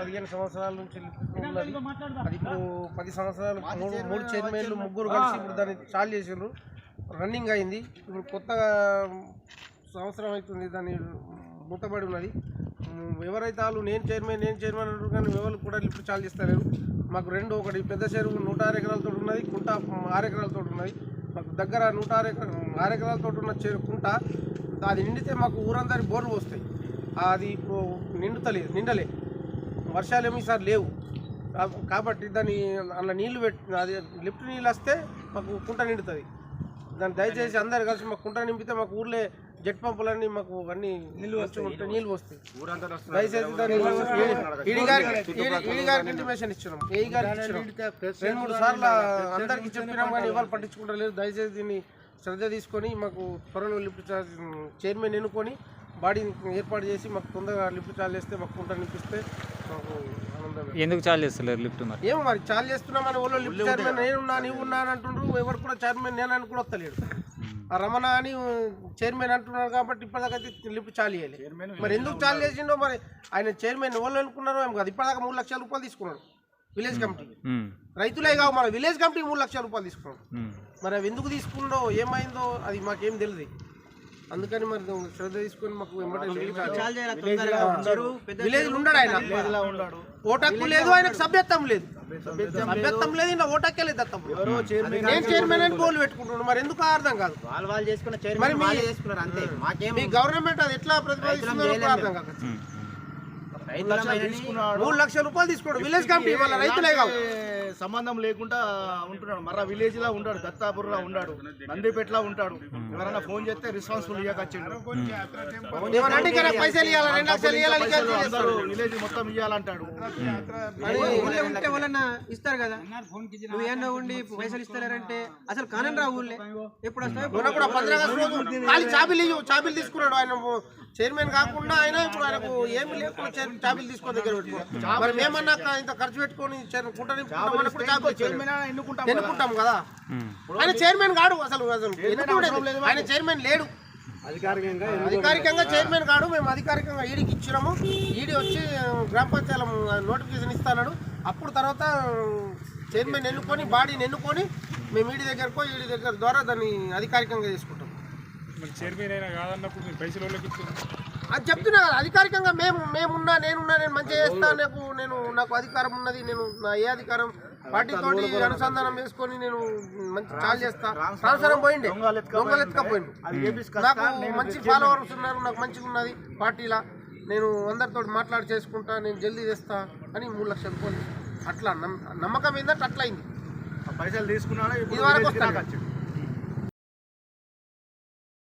సంవత్సరాల నుంచి ఉన్నది. అది ఇప్పుడు పది సంవత్సరాలు మూడు మూడు చైర్మన్లు ముగ్గురు కలిసి ఇప్పుడు దాన్ని చాలు చేసిండ్రు. రన్నింగ్ అయింది. ఇప్పుడు కొత్తగా సంవత్సరం అవుతుంది దాన్ని మూతబడి ఉన్నది. ఎవరైతే వాళ్ళు నేను చైర్మన్ నేను చైర్మన్ అంటారు కానీ ఎవరు కూడా లిఫ్ట్ చాలు చేస్తలేరు. మాకు రెండు ఒకటి పెద్ద చెరువు నూట ఆరు ఎకరాలతో ఉన్నది కుంట ఆరు ఎకరాలతో ఉన్నది. మాకు దగ్గర నూట ఆరు ఎకరా ఆరు ఎకరాలతో ఉన్న చెరువు కుంట అది నిండితే మాకు ఊరందరి బోర్లు వస్తాయి అది ఇప్పుడు నిండుతలేదు నిండలే. వర్షాలు ఏమి ఈసారి లేవు. కాబట్టి దాన్ని అలా నీళ్ళు పెట్టి అది లిఫ్ట్ నీళ్ళు వస్తే మాకు కుంట నిండుతుంది. దాన్ని దయచేసి అందరు కలిసి మాకు కుంట నింపితే మాకు ఊర్లే జెట్ పంపులన్నీ మాకు అన్ని నీళ్ళు వస్తాయి నీళ్ళు వస్తాయి. దయచేసి ఈడి గారికి ఇంటిమేషన్ ఇచ్చినాం. ఏ గారికి ఇచ్చినాం. రెండు మూడు సార్లు అందరికి చెప్పినాం కానీ ఇవాళ పట్టించుకుంటలేదు దయచేసి దీన్ని శ్రద్ధ తీసుకొని మాకు త్వరలో లిఫ్ట్ చార్జ్ చైర్మన్ ఎన్నుకొని బాడీని ఏర్పాటు చేసి మాకు తొందరగా లిఫ్ట్ చార్జ్ చేస్తే మాకు కుంట నింపిస్తే ఎందుకు చాలు చేస్తలేరు లిఫ్ట్ మరి? ఏమో మరి చాలు చేస్తున్నామని వాళ్ళు లిఫ్ట్ చైర్మన్ నేనున్నా నీవు ఉన్నా అని అంటుండ్రు ఎవరు కూడా చైర్మన్ నేను అని కూడా వస్తలేడు ఆ రమణ అని చైర్మన్ అంటున్నారు కాబట్టి ఇప్పటిదాకా అయితే లిఫ్ట్ చాలు చేయాలి. మరి ఎందుకు చాలు చేసిండో మరి ఆయన చైర్మన్ ఎవరు అనుకున్నారో ఏం కాదు. ఇప్పటిదాకా మూడు లక్షల రూపాయలు తీసుకున్నాడు విలేజ్ కమిటీ రైతులే కావు మన విలేజ్ కమిటీ మూడు లక్షల రూపాయలు తీసుకున్నాడు. మరి అవి ఎందుకు తీసుకుండో ఏమైందో అది మాకేం తెలియదు అందుకని మరి నువ్వు శ్రద్ధ తీసుకొని మాకు విలేజ్ ఉండడు ఆయన. ఓటక్కు లేదు ఆయనకు సభ్యత్వం లేదు. సభ్యత్వం లేదు. ఇంకా ఓటక్కే లేదు దత్తం నేను చైర్మన్ అని బోర్డు పెట్టుకుంటున్నాను. మరి ఎందుకు అర్థం కాదు? వాళ్ళు వాళ్ళు చేసుకున్న చైర్మన్ మీ- చేసుకున్నారు అంతే. మాకేం మీ గవర్నమెంట్ అది ఎట్లా ప్రతిపాదిస్తుందో అర్థం కాదు. రైతులమైనని మూడు లక్షల రూపాయలు తీసుకోండి. విలేజ్ కమిటీ వాళ్ళ రైతులే కావు. సంబంధం లేకుండా ఉంటున్నాడు. మర్ర విలేజ్ లా ఉంటాడు దత్తాపూర్లా ఉంటాడు నందిపేటలా ఉంటాడు ఎవరైనా ఫోన్ చేస్తే రెస్పాన్సిబుల్ ఇవ్వకొచ్చిండు అందరూ? విలేజ్ మొత్తం ఇవ్వాలంటాడు ఉంటే వాళ్ళన్న ఇస్తారు కదా? నువ్వు ఏమన్నా ఉండి పైసలు ఇస్తలేరంటే అసలు కానం రా ఊళ్ళే. ఎప్పుడు వస్తాయో చాబీలు చాబీలు తీసుకున్నాడు. ఆయన చైర్మన్ కాకుండా ఆయన ఇప్పుడు ఆయనకు ఏమి లేకుండా చాబీలు తీసుకొని దగ్గర పెట్టుకున్నాడు మరి మేమన్నా ఇంత ఖర్చు పెట్టుకొని కుట్ర ఎన్నుకుంటాం ఎన్నుకుంటాం కదా. ఆయన చైర్మన్ కాడు అసలు అసలు. ఆయన చైర్మన్ లేడు. అధికారికంగా చైర్మన్ కాడు మేము అధికారికంగా ఈడీకి ఇచ్చినాము. ఈడీ వచ్చి గ్రామ పంచాయతీ నోటిఫికేషన్ ఇస్తాడు అప్పుడు తర్వాత చైర్మన్ ఎన్నుకొని బాడీని ఎన్నుకొని మేము ఈడీ దగ్గరకు పోయి ఈడీ దగ్గర ద్వారా దాన్ని అధికారికంగా చేసుకుంటాం. మరి చైర్మన్ అయినా కాదన్నప్పుడు మీరు పైసలు అది చెప్తున్నా కదా అధికారికంగా మేము మేమున్నా నేనున్నా నేను మంచిగా చేస్తా నాకు నేను నాకు అధికారం ఉన్నది నేను నా ఏ అధికారం పార్టీతో అనుసంధానం చేసుకొని నేను మంచి చాలు చేస్తా. ట్రాన్స్ఫర్ పోయిండే. దొంగలు ఎత్తుకపోయిండు నాకు మంచి ఫాలోవర్స్ ఉన్నారు నాకు మంచిగా ఉన్నది పార్టీలా. నేను అందరితో మాట్లాడి చేసుకుంటా నేను జల్దీ చేస్తా అని మూడు లక్షల రూపాయలు అట్లా నమ్- నమ్మకం ఏంటంటే అట్లా అయింది పైసలు తీసుకున్నాడు? ఇప్పుడు ఇది వరకు.